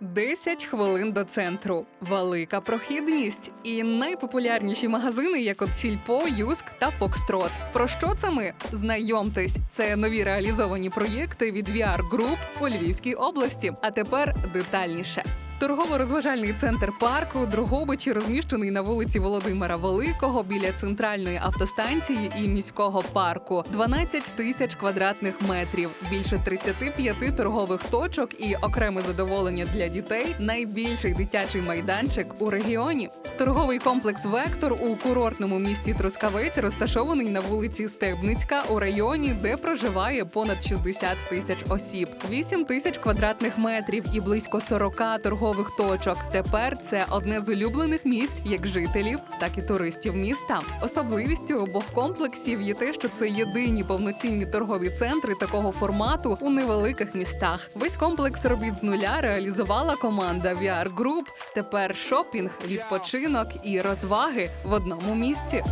10 хвилин до центру, велика прохідність і найпопулярніші магазини, як от Сільпо, Юск та Фокстрот. Про що це ми? Знайомтесь, це нові реалізовані проєкти від VR Group у Львівській області. А тепер детальніше. Торгово-розважальний центр парку Дрогобичі розміщений на вулиці Володимира Великого біля центральної автостанції і міського парку. 12 тисяч квадратних метрів, більше 35 торгових точок і окреме задоволення для дітей. Найбільший дитячий майданчик у регіоні. Торговий комплекс Вектор у курортному місті Трускавець розташований на вулиці Стебницька у районі, де проживає понад 60 тисяч осіб, 8 тисяч квадратних метрів і близько 40 торгових точок. Тепер це одне з улюблених місць як жителів, так і туристів міста. Особливістю обох комплексів є те, що це єдині повноцінні торгові центри такого формату у невеликих містах. Весь комплекс робіт з нуля реалізувала команда VR Group. Тепер шопінг, відпочинок і розваги в одному місці.